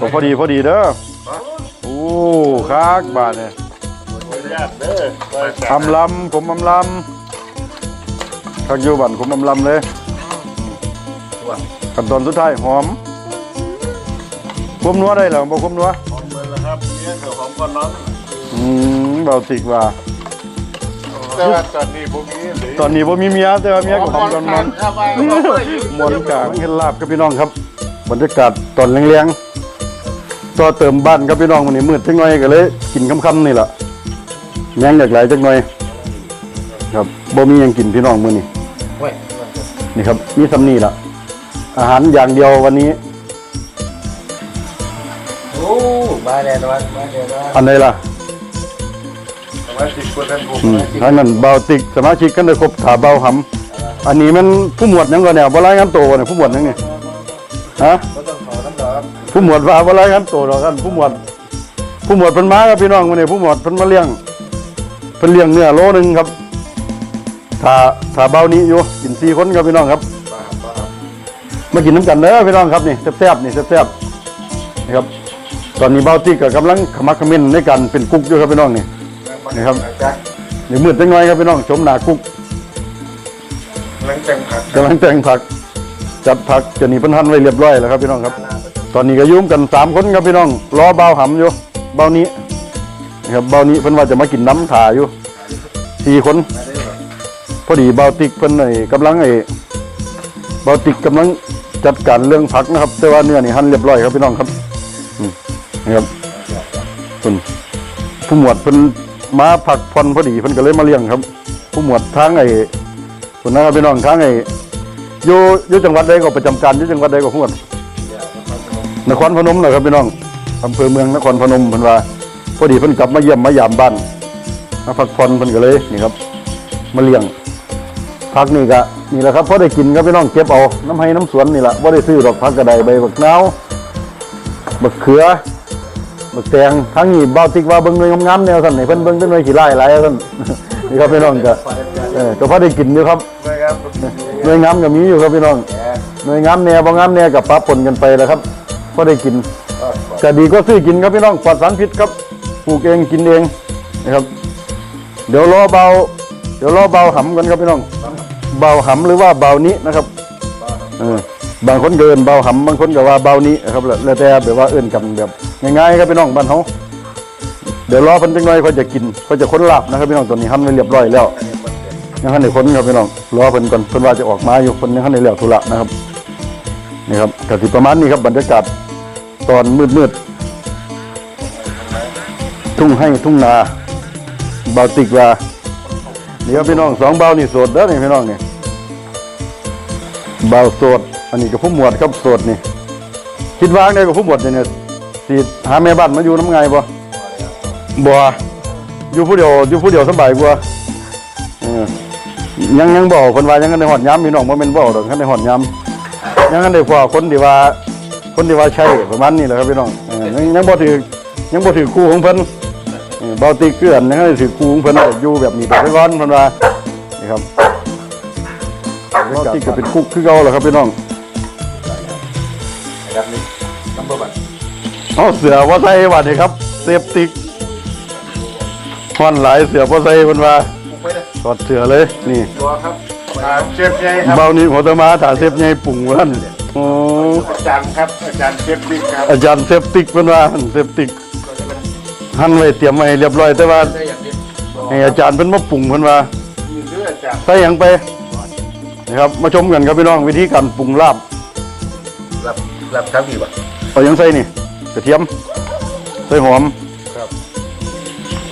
ก็พอดีพอดีเด้อโอ้คักบาดเนี่ยญาติเด้ออำลำผมอำลำคักอยู่บันผมอำลำเลยขั้นตอนสุดท้ายหอมความนัวได้เหรอบอกความนัวหอมเลยนะครับเมียกับหอมก่อนน้องอืมเบาติกว่าแต่ว่าตอนนี้พวกนี้หรือตอนนี้ผมมีเมียแต่ว่าเมียกับผมตอนมันครับว่าหมอนกลางเห็นลาบกับพี่น้องครับ บรรยากาศตอนแรงๆ ต่อเติมบ้านครับพี่น้องวันนี้มืดจังหน่อยก็เลยกินค่ำๆนี่แหละแยังอยากหลายจังหน่อย ครับบ่มีหยังกินพี่น้องมื้อนี้เว้ยนี่ครับ มีสำนีละอาหารอย่างเดียววันนี้ โอ้มาแน่นอนมาแน่นอนอันใดล่ะสมาชิกคนนั้นผมอืมทางนั้นเบาติกสมาชิกกันได้ครบถาเบาหำอันนี้มันผู้หมวดหยังก่อนเนี่ยบ่รายงานตัวเนี่ยผู้หมวดหยังนี่ฮะ ก็ต้องขอน้ำดอก ผู้หมวดว่าบ่รายงานตัวดอกกันผู้หมวด ผู้หมวดเพิ่นมาครับพี่น้องมื้อนี้ผู้หมวดเพิ่นมาเลี้ยงเพิ่นเลี้ยงเนื้อโลนึงครับถ้าถ้าเบานี้อยู่กินสี่คนครับพี่น้องครับ มากินน้ำกันเด้อพี่น้องครับนี่แซ่บๆนี่แซ่บๆนี่ครับ ตอนนี้เบาติกก็กำลังขมักเขม้นในการเป็นกุ๊กอยู่ครับพี่น้องนี่นี่ครับเดี๋ยวมืดจังน้อยครับพี่น้องชมหนากุ๊กหลังแต่งผักกำลังแต่งผัก จัดผักจะนี่เพิ่นหั่นไว้เรียบร้อยแล้วครับพี่น้องครับ ตอนนี้ก็ยุ่มกันสามคนครับพี่น้องรอเบาหำอยู่เบานี้นะครับเบานี้เพิ่นว่าจะมากินน้ำถ่าอยู่สี่คน พอดีเบาติกเพิ่นไอ้กำลังไอ้เบาติกกำลังจัดการเรื่องผักนะครับ แต่ว่าเนื้อนี่หั่นเรียบร้อยครับพี่น้องครับนะครับเพิ่นผู้หมวดเพิ่นมาผักผ่อนพอดีเพิ่นก็เลยมาเลี้ยงครับ ผู้หมวดทางไอ้คนนะครับพี่น้องทางไอ้อยู่อยู่จังหวัดใดก็ประจำการอยู่จังหวัดใดก็ผู้หมวด นครพนมนะครับพี่น้องอำเภอเมืองนครพนมเพิ่นว่าพอดีเพิ่นกลับมาเยี่ยมมายามบ้านมาพักผ่อนเพิ่นก็เลยนี่ครับมาเลี้ยงผักนี่ก็นี่แหละครับพอได้กินครับพี่น้องเก็บเอาน้ำให้น้ำสวนนี่แหละว่าได้ซื้อดอกผักกระไดใบบักนาวบักเขือบักแตงทั้งนี้เบาติกว่าเบิ่งหน่วยงามๆแนวสั่นให้เพิ่นเบิ่งแต่หน่วยขี้ไล่หลายสั่นนี่ครับพี่น้องก็เออก็พอได้กินอยู่ครับนะครับหน่วยงามก็มีอยู่ครับพี่น้องหน่วยงามแนวบ่งามแนวกับปรับผลกันไปแล้วครับ พอได้กินก็ดีก็ซื้อกินครับพี่น้องปลอดสารพิษครับปลูกเองกินเองนะครับ เดี๋ยวรอเบา เดี๋ยวรอเบาหำกันครับพี่น้อง เบาหำหรือว่าเบานี้นะครับเออบางคนก็เอินเบาหำบางคนก็ว่าเบานี้นะครับแล้วแล้วแต่แบบว่าเอินกันแบบง่ายๆครับพี่น้องบ้านเขาเดี๋ยวรอเพิ่นจังหน่อยเพิ่นจะกินเพิ่นจะค้นลาบนะครับพี่น้องตอนนี้หั่นไว้เรียบร้อยแล้วยังหั่นได้ค้นครับพี่น้องรอเพิ่นก่อนเพิ่นว่าจะออกมาอยู่เพิ่นยังหั่นได้แล้วธุระนะครับนี่ครับก็สิประมาณนี้ครับบรรยากาศ ตอนมืดๆทุ่งให้ทุ่งนาเบาติกว่านี่ครับพี่น้องสองเบานี่สดเด้อนี่พี่น้องนี่เบาสดอันนี้ก็ผู้หมวดครับสดนี่ คิดว่างไงกับผู้หมวดเนี่ยสิหาแม่บ้านมาอยู่น้ำไงบ่บ่อยู่ผู้เดียวอยู่ผู้เดียวสบายกว่ายังยังบอกคนว่ายังกันในหอดย้ำพี่น้องบ่แม่นบ่ดอกกันในหอดย้ำยังกันได้พอคนที่ว่า คนที่ว่าใช่ประมาณนี้แหละครับพี่น้องเออยังยังบ่ถือยังบ่ถือคู่ของเพิ่นเออเบาตีเกลื่อนนะฮะถือคูงเพิ่นเอาอยู่แบบนี้ไปก่อนเพิ่นว่านี่ครับเบาตีก็เป็นคุกคือเก่าแหละครับพี่น้องครับนี่น้ำเบอร์บัตรเอาเสือว่าใส่ว่านี่ครับเซฟติกฮอนหลายเสือบ่ใส่เพิ่นว่าปุกไปเลยถอดเสือเลยนี่ตัวครับอ่าเชฟใหญ่ครับเบานี่หัวตะมาถ้าเซฟใหญ่ปุ่งว่าซั่น โอ้อาจารย์ครับ อาจารย์เชฟบิ๊กครับอาจารย์เซฟติกเพิ่นว่าเซฟติกหั่นไว้เตรียมไว้ให้เรียบร้อยแต่ว่าได้อย่างนี้ให้อาจารย์เพิ่นมาปรุงเพิ่นว่ามีเรื่องอาจารย์ใส่หยังไปนะครับมาชมกันครับพี่น้องวิธีการปรุงลาบหลับหลับครับดีป่ะเอาหยังใส่นี่กระเทียมใส่หอมครับ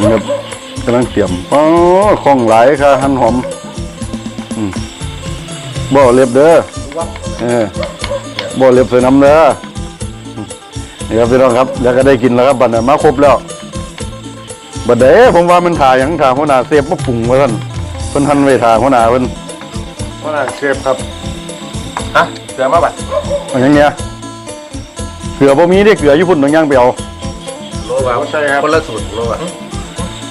นี่ครับกำลังเตรียมอ๋อของหลายค่ะหั่นหอมอืมบ่เล็บเด้อ เออบ่เล็บใส่น้ำเด้ออืมนี่ครับพี่น้องครับแล้วก็ได้กินแล้วครับบัดนี้มาครบแล้วบัดเด้ผมว่ามันถ่าหยังถ่าหัวหน้าเสียบมาปรุงไว้ท่านเพิ่นหั่นไว้ถ่าหัวหน้าเพิ่นว่าน่ะเชฟครับฮะเสือมาบัตรเอาหยังเนี้ยเกลือบ่มีได้เกลือญี่ปุ่นต้องย่างไปเอาโลว่าใช่ครับคนละสูตรโลว่า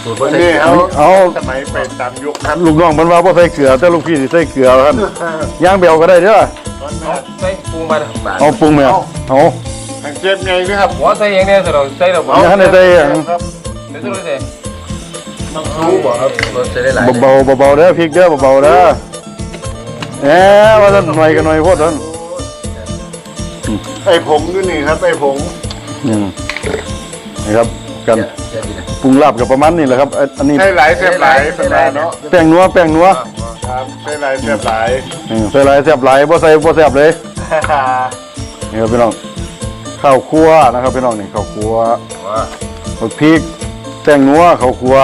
สูตรวัว่านใช่นี้เอาเอาสมัยไปตามยุคครับลูกน้องเพิ่นว่าบ่ใส่เกลือแต่ลูกพี่สิใส่เกลือท่านย่างไปเอาก็ได้เด้อ ตอนนั้นใส่ปรุงมาบาทเอาปรุงไหมเอาเอาทางเชฟไงนะครับหัวใส่เองเนี่ยเราใส่เราบอกอย่าให้ในใจอย่างครับเดี๋ยวจะรู้สิน้ำซุปบอกครับรสจะได้หลายเบาๆเบาๆเด้อพริกเด้อเบาๆเด้อแหมว่าท่านหน่อยกันหน่อยโพดท่านไอ้ผงอยู่นี่ครับไอ้ผงอืมนี่ครับกันเดี๋ยวดีนะปรุงลาบกับประมาณนี้แหละครับ อันอันนี้ใส่หลายเสียบหลายเป็นไรเนาะแป้งนัวแป้งนัว ครับใส่หลายเสียบหลาย อืมใส่หลายแซ่บหลายบ่ใส่บ่แซ่บเลยนี่ครับพี่น้องข้าวคั่วนะครับพี่น้องนี่ข้าวคั่วว่าบักพริกแป้งนัวข้าวคั่ว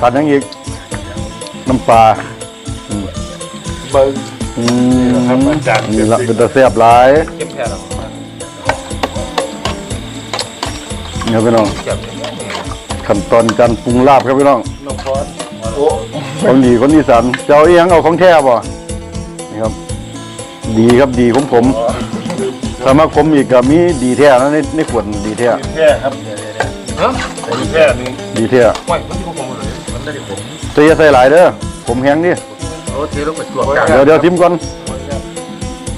ขาดหยังอีกน้ำปลาเบิ้ง อืนี่แหละครับอาจารย์ นี่ละเป็นตาแซ่บหลายเข้มแค่เรานี่ครับพี่น้องเจ็บขั้นตอนการปรุงลาบครับพี่น้อง น้ำพอดโอ้ ของดีคนอีสานเจ้าเอียงเอาของแท้บ่นี่ครับ ดีครับดีของผมถ้ามาผมอีกก็มีดีแท้นะในในขวดดีแท้แค่ครับเนาะแค่นี้ดีแท้ไม่มันที่ผมเลยมันได้ผมเสียใส่หลายเด้อผมแห้งนี่โอ้ทีลูกไปจวบกันเดี๋ยวเดี๋ยวชิมก่อน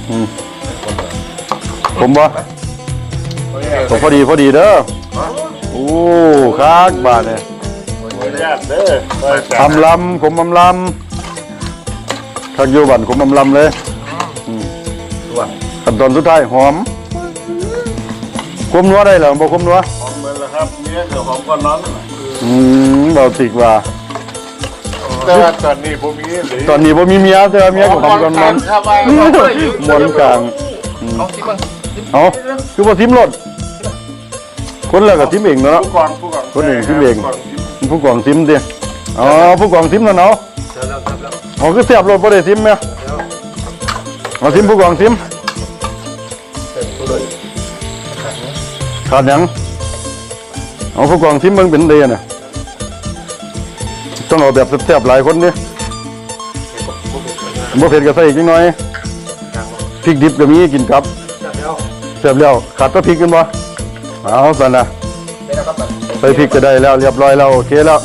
อืมผมบ่ผมพอดีพอดีเด้อโอ้คักบาดเนี่ย ญาตเด้ออาจารย์อำลำผมอำลำทักอยู่บ้านผมอำลำเลยตัวขั้นตอนสุดท้ายหอมคมนัวได้เหรอบ่คมนัวหอมเหมือนแล้วครับเนี้ยเดี๋ยวหอมก่อนน้องอืมเบาติกว่า แต่ว่าตอนนี้ผมมีหรือตอนนี้บ่มีเมียแต่ว่าเมียก็ทำกันมันครับไอ้มวนกลางเอาสิบ้างเอาคือบ่ทิมรถคนแล้วก็ทิมเองเนาะ ผู้กองผู้กองคนหนึ่งที่เบ่ง ผู้กองทิม ผู้กองทิมดิอ๋อผู้กองทิมนั่นเนาะเดี๋ยวเดี๋ยวเดี๋ยวอ๋อคือเสียบรถบ่ได้ทิมแม่เอาทิมผู้กองทิมขาดหยังเอาผู้กองทิมเบิ่งเป็นเดะน่ะต้องเอาแบบแซ่บๆหลายคนดิบ่เผ็ดก็ใส่อีกจังหน่อยพริกดิบก็มีกินกับเดี๋ยวเสียบแล้วขาดแตัวพริกกันบ่เอาสั่นนะ เดี๋ยวครับใส่พริกก็ได้แล้วเรียบร้อยแล้วโอเคแล้ว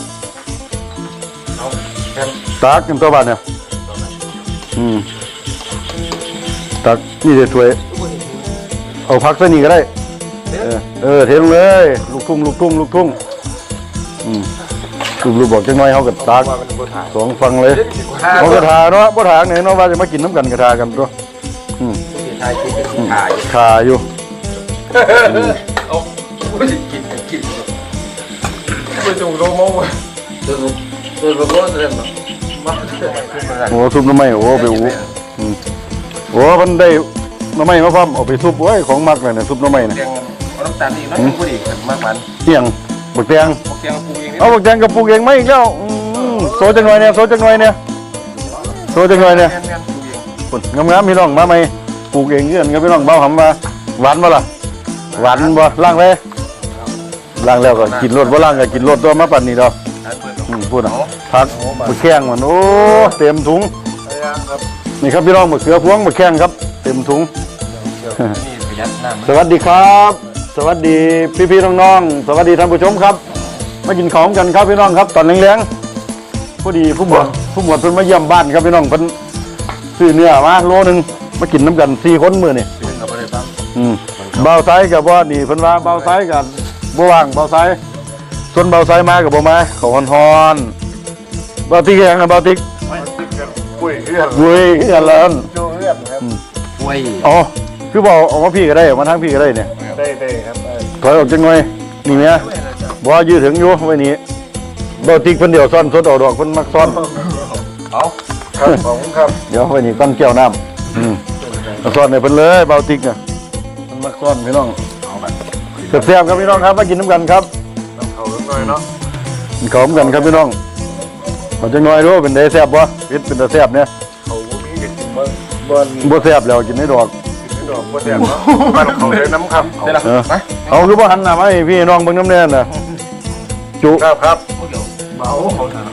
เอาแค่ตักกันตัวบาดเนี่ยอืมตักนี่เดี๋ยวถ้วยเอาพักใส่นี่ก็ได้ เออเออเทลงเลย ลูกทุ่งลูกทุ่งลูกทุ่งอืมลูกลูกบอกจังน้อยเขาก็ตักว่ามันบถ่ายสองฟังเลยเขากระทาเนาะบ่ถางไหนเนาะว่าจะมากินน้ำกันกระทากันตัวอืมถ่ายคิดเป็นถ่าย ขาอยู่เอาไม่ ไม่จงโรโม่ตัวตัวโรโม่เรื่องมาโอ้ซุปน้ำไม้โอ้ไปอู้อืมโอ้มันได้น้ำไม้มาพร้อมเอาไปซุปโอ้ยของมักเลยเนี่ยซุปน้ำไม้เนี่ยแกงเอาน้ำตาลอีกน้อยกูดิมากมันเที่ยงบักแตงแกงปูเองเอาบักแตงกับปลูกเองไหมอีกแล้วอืมโซจังหน่อยเนี่ยโซจังหน่อยเนี่ยโซจังหน่อยเนี่ยแม่นปูเองปุ่นงามๆพี่น้องมาไหมปลูกเองเงื่อนกับพี่น้องเบาหำมาหวานบ่ล่ะหวานบ่ล่างเลย ล่างแล้วก็กินรสบ่ล่างก็กินรสตัวมาปั่นนี่ดอกอืมพูดนะพักบักแข้งมันโอ้เต็มถุงครับนี่ครับพี่น้องบักเขือพวงบักแข้งครับ เต็มถุงนี่ประหยัดน้ำสวัสดีครับ สวัสดีพี่ๆน้องๆสวัสดีท่านผู้ชมครับ มากินของกันครับพี่น้องครับ ตอนแรงๆพอดีผู้หมวดผู้หมวดเพิ่นมาเยี่ยมบ้านครับพี่น้องเพิ่นซื้อเนื้อมาโลหนึงมากินน้ำกันสี่คนมื้อนี่ซึ่งเราไม่ได้ฟังอืมเบาซ้ายกับว่านี่เพิ่นว่าเบาซ้ายกับ บ่ว่างเบาซ้ายส่วนเบาซ้ายมากับบ่มาเขอฮอนๆเบาติ๊กยังนะเบาติ๊กไม่ติดกันปุ้ยเรื่องวุ้ยคือกันแล้วโจเรื่องครับป่วยอ๋อคือบอกออกมาพี่ก็ได้ออกมาทางพี่ก็ได้เนี่ยได้ได้ครับถอยออกจังหน่อยนี่แม่บ่ยืดถึงอยู่ไว้นี่เบาติ๊กเพิ่นเดียวซ่อนสดเอาดอกเพิ่นมักซ่อน เอาครับผมครับเดี๋ยวไว้นี่ก้อนแก้วน้ำอืมเอาซ่อนให้เพิ่นเลยเบาติ๊กน่ะเพิ่นมักซ่อนพี่น้องเอา แบบแซ่บๆครับพี่น้องครับมากินน้ำกันครับเขาสักหน่อยเนาะกินข้าวน้ำกันครับพี่น้องเอาจังหน่อยดูเป็นได้แซ่บบ่พิษเป็นตาแซ่บเนี่ยเขามีกันกินบ้านบ้านบ่แซ่บแล้วกินได้ดอกกินดอกบ้านแดงเนาะบ้านเขาเลยน้ำครับได้ละเออไปเอาคือบ่หันหน้ามาให้พี่น้องเบิ่งน้ำแน่น่ะจุครับครับเบาเขาถาม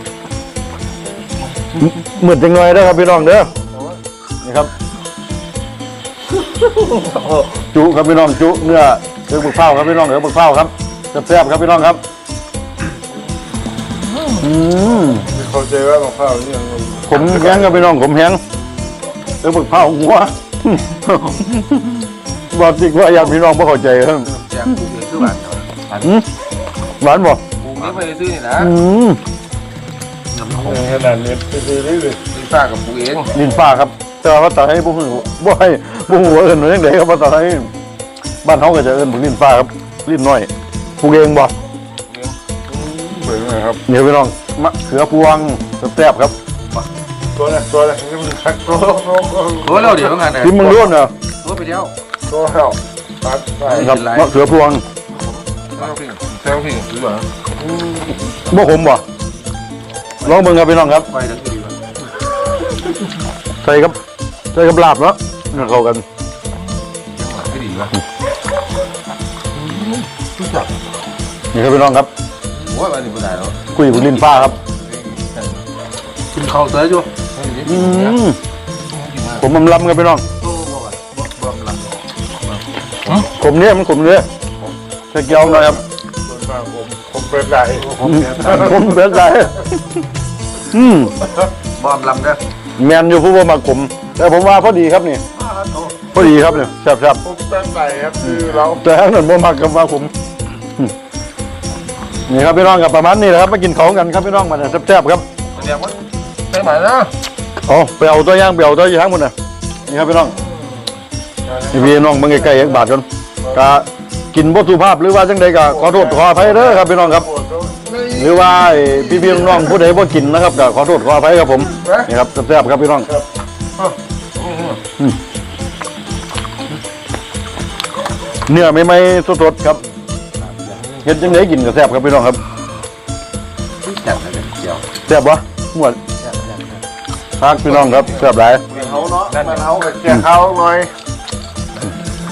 มืดจังหน่อยเด้อครับพี่น้องเด้อนี่ครับจุครับพี่น้องจุเนื้อเนื้ อบึกเผาครับพี่น้องเนื้อบึกเผาครับแซ่บๆครับพี่น้องครับอืมเขาใจว่าของข้าวนี่ยังผมแห้งครับพี่น้องผมแห้งเนื้อบึกเผาหัวบอกจริงว่าอยากพี่น้องบ่เข้าใจครับแซ่บปลูกเองคือหวานหวานอืมหวานบ่ปลูกนี้ไม่ได้ซื้อนี่นะอืมน้ำหอมขนาดนี้ไปซื้อได้เลยลิซ่ากับปลูกเองลิ้นฟ้าครับแต่ว่าภาษาให้บ่ฮู้บ่ให้บ่ฮู้ว่าเอิ้นว่าจังไดครับภาษาให้ บ้านเฮาก็จะเอิ้นบักลิ้นฟ้าครับลิ้นน้อยปลูกเองบ่เบิ่งนะครับนี่พี่น้องมะเขือพวงแซ่บๆครับตัวนี้ตัวนี้นี่มันคักตัวโน้ตโอ้เราเดี๋ยวต้องงานไหนกินมึงร่วนเนาะโอ้ไปเดียวตัวเห่าตัดไปครับมะเขือพวงแซ่บพี่แซ่บพี่ซื้อเหรอบ่ขมบ่ลองเบิ่งครับพี่น้องครับไปทั้งทีวะใส่กับใส่กับลาบเนาะมันเข้ากันไม่ดีวะ นี่ครับพี่น้องครับโอ้ยวันนี้ไม่ได้แล้วคุยกับลิ้นฟ้าครับกินข้าวเตยจ้ะอืมผมมันลำครับพี่น้องโอ้บ่บ่บ่ลำขมเนี่ยมันขมเนี่ยใส่เกี๊ยวหน่อยครับส่วนมากผมผมเป็นไรผมอืมเนี่ยขมเบ็ดไรอืมบ่ลำเด้อแมนอยู่ผู้ว่ามาขมแต่ผมว่าพอดีครับนี่พอดีครับเนี่ยแซ่บผมเป็นไรครับคือเราๆแต่ถ้าหนึ่งบ่มักกับว่าขมอืม นี่ครับพี่น้องกับประมาณนี้แหละครับมากินของกันครับพี่น้องมาเนี่ยแซ่บๆครับเดี๋ยวมันใช่ไหมนะเอาไปเอาตัวย่างไปเอาตัวย่างหมดน่ะนี่ครับพี่น้องนี่พี่น้องมึงใกล้ๆเอกบาทกันกะกินบ่สุภาพหรือว่าจังใดก็ขอโทษขออภัยเด้อครับพี่น้องครับ หรือว่าพี่พี่ๆน้องๆผู้ใดบ่กินนะครับก็ขอโทษขออภัยครับผมนี่ครับแซ่บๆครับพี่น้องเนื้อใหม่ๆสดๆครับ เฮ็ดจังไดกินก็แซ่บครับพี่น้องครับจัดเลยเดี๋ยวแซ่บบ่ม่วนพักพี่น้องครับแซ่บหลายเขาเนาะมันเขาแก่เขาหน่อย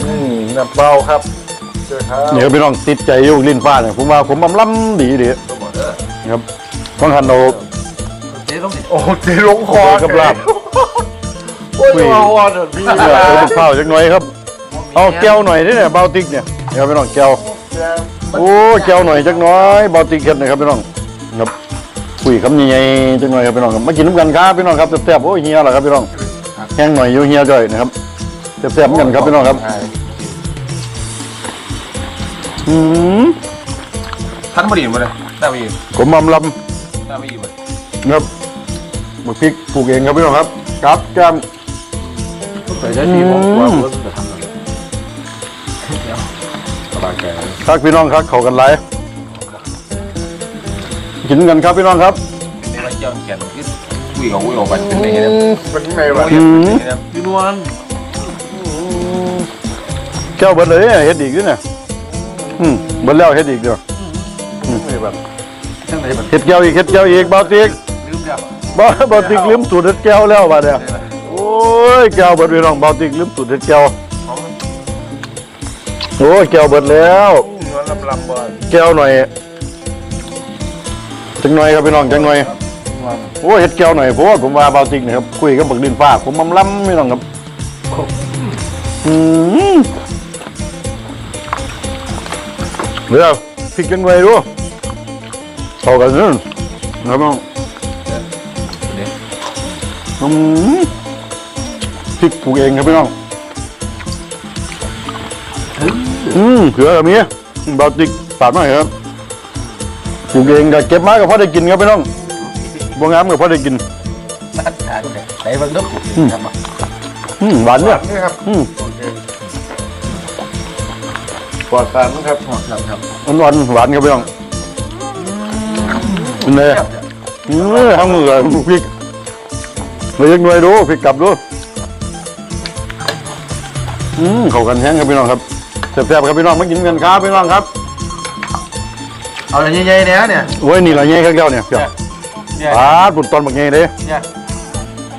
อืมน้ำเบาครับเจอครับนี่ครับพี่น้องติดใจอยู่ลิ้นฟ้าเนี่ยผมว่าผมอำล้ำดีดีตัวบ่เด้อครับต้องหันเอาเจ๊ต้องดิโอ้ตีลงคอกับลาบโอ้ยเอาอะเถอะพี่เออเอาข้าวจักหน่อยครับเอาแก้วหน่อยนี่เนี่ยเบาติกเนี่ยเดี๋ยวพี่น้องแก้ว โอ้แก้วหน่อยจักหน้อยเบาติกเฮ็ดหน่อยครับพี่น้องครับคุยคำใหญ่ๆจักหน่อยครับพี่น้องครับมากินน้ำกันครับพี่น้องครับแซ่บๆโอ้ยเฮียเหรอครับพี่น้องแห้งหน่อยอยู่เฮียจ่อยนะครับแซ่บๆเหมือนกันครับพี่น้องครับอืมท่านบ่ดีบ่เลยได้บ่ดีผมอำลได้บ่ดีบ่ำครับบักพริกปลูกเองครับพี่น้องครับ ครับแก้มแต่ใช้ทีของตัวบ่ ครับพี่น้องครับเขากันหลายกินกันครับพี่น้องครับนี่ว่าเจ้าแขนคือคุยกับคุยกับไปเป็นไงเนี่ยเป็นไงวะอืมยูนวลแก้วเบิดเลยเนี่ยเฮ็ดอีกด้วยเนี่ยอืมเบิดแล้วเฮ็ดอีกเดียวนี่แบบจังได๋บัดเฮ็ดแก้วอีกเฮ็ดแก้วอีกเบาติกลืมแล้วบ่เบาติกลืมสูตรเฮ็ดแก้วแล้วบัดเนี่ยโอ้ยแก้วเบิดพี่น้องเบาติกลืมสูตรเฮ็ดแก้วโอ้ยแก้วเบิดแล้วเนื้อ ลำลำบ่อยแก้วหน่อยจังหน่อยครับพี่น้องจังหน่อยโอ้ยเฮ็ดแก้วหน่อยเพราะว่าผมว่าเบาติกนี่ครับคุยกับบักดินฟ้าผมมำล้ำพี่น้องครับอืมเดี๋ยวพริกจังหน่อยดูเข้ากันนึงครับน้องเดี๋ยวอืมพริกปลูกเองครับพี่น้องอืมเขือแบบนี้ บาติกปาดมาครับปลูกเองก็เก็บมาก็พอได้กินครับพี่น้องบวงามก็พอได้กินตัดขาดเลยไหนเบิ่งเด้อปุ๊บครับมาอืมหวานเนี่ยนี่ครับอืมปลอดสารนะครับครับครับหวานๆหวานครับพี่น้องเป็นไงอืมทำมือเลยพริกเลยยังหน่วยดูพริกกลับดูอืมเข้ากันแห้งครับพี่น้องครับ แซ่บๆครับพี่น้องมากินกันครับพี่น้องครับเอาอย่างใหญ่ๆเนี่ยเนี่ยโอ้ยนี่ละเงี้ยข้างเดียวเนี่ยเพียเนี่ยปาดปุ่นตอนบักเงี้ยเด้เนี่ย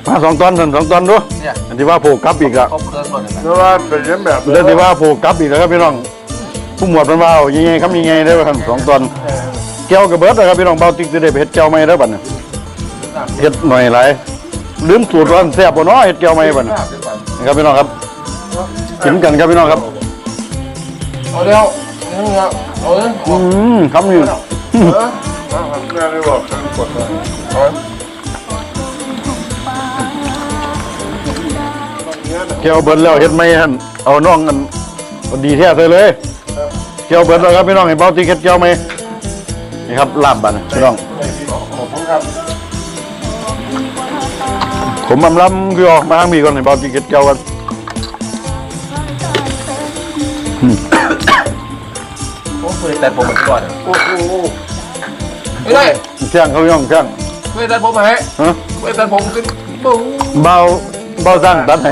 มาสองตอนสั่นสองตอนดูเนี่ยอันที่ว่าผูกกลับอีกอะครบเครื่องหมดเลยนะเนื้อว่าเป็นยังแบบเรื่องที่ว่าผูกกลับอีกแล้วครับพี่น้องผู้หมวดมันว่าเอายังไงครับยังไงได้อครับสองตอนแก้วกับเบิร์ดนะครับพี่น้องเบาติ๊กจะได้ไปเฮ็ดแก้วไหมได้อบัดเนี่ยเฮ็ดหน่อยหลายลืมสูตรว่าแซ่บบ่เนาะเฮ็ดแก้วไหมบัดเนี่ยนะครับพี่น้องครับกินกันครับพี่น้องครับ เอาเดี๋ยวนี่ครับเอาเลยอืมคำนี้เออแม่ได้บอกฉันกดแล้วแก้วเบิร์ดแล้วเฮ็ดไหมฮั่นเอาน้องกันพอดีแท้เลยเลยเจียวเบิดแล้วครับพี่น้องเห็นเบาตีเค็ดเจียวไหมนี่ครับลาบบัดนะพี่น้องขอบคุณครับผมอำลำคือออกมามีก่อนเห็นเบาตีเค็ดเจียวกัน โอ้เคยแต่ผมมันก่อนโอ้โหไม่ได้เที่ยงเขาพี่น้องเที่ยงเคยแต่ผมมาให้ฮะเคยแต่ผมขึ้นปุ้งเบาเบาสร้างตัดให้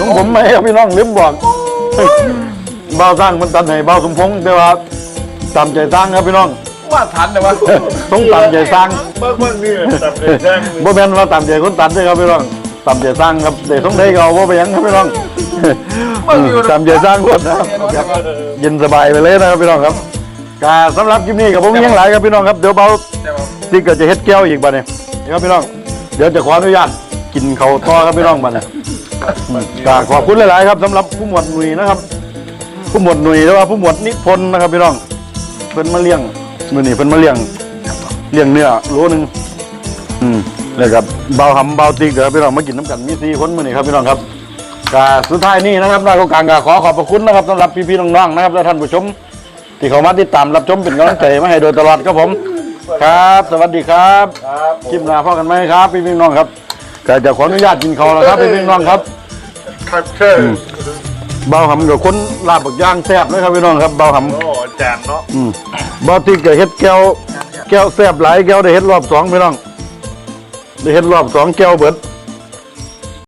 ของผมไม่ครับพี่น้องลืมบอกเบาสร้างมันตัดให้เบาสมพงษ์แต่ว่าตามใจสร้างครับพี่น้องว่าทันแต่ว่าต้องตามใจสร้างเบิ่งเบิ่งนี่ตับเด็ดแดงบ่แม่นว่าตามใจคนตัดเด้อครับพี่น้องตามใจสร้างครับเด็กต้องได้ก็เอาบ่ไปหยังครับพี่น้อง ตามใจสร้างคนนะครับเย็นสบายไปเลยนะครับพี่น้องครับกาสำหรับคลิปนี้กับผมมีหยังหลายครับพี่น้องครับเดี๋ยวเบาแต่ว่าติ๊กก็จะเฮ็ดแก้วอีกบัดนี้นี่ครับพี่น้อง เดี๋ยวจะขออนุญาตกินข้าวต่อครับพี่น้องบัดนี้อืมก็ขอบคุณหลาย ๆ ครับสำหรับผู้หมวดหนุ่ยนะครับ ผู้หมวดหนุ่ยแล้วว่าผู้หมวดนิพนธ์นะครับพี่น้องเพิ่นมาเลี้ยงมื้อนี้เพิ่นมาเลี้ยงเลี้ยงเนื้อโลนึงอืมแล้วกับเบาหำเบาติ๊กเดี๋ยวพี่น้องมากินน้ำกันมีสี่คนมื้อนี้ครับพี่น้องครับ ก็สุดท้ายนี้นะครับนายกกลางก็ขอขอบพระคุณนะครับสำหรับพี่ๆน้องๆนะครับและท่านผู้ชม ที่เขามาติดตามรับชมเป็นกำลังใจมาให้โดยตลอดครับผม ครับ สวัสดีครับครับคลิปหน้าพ่อกันไหมครับ พี่พี่น้องครับก็จะขออนุญาตกินข้าวแล้วครับพี่พี่น้องครับครับเชิญเบาหำกับคนลาบบักย่างแซ่บเลยครับพี่น้องครับเบาหโอ้อาจารย์เนาะำอืมเบาติ๊กกับเฮ็ดแก้วแก้วแซ่บหลายแก้วได้เฮ็ดรอบสองพี่น้องได้เฮ็ดรอบสองแก้วเบิด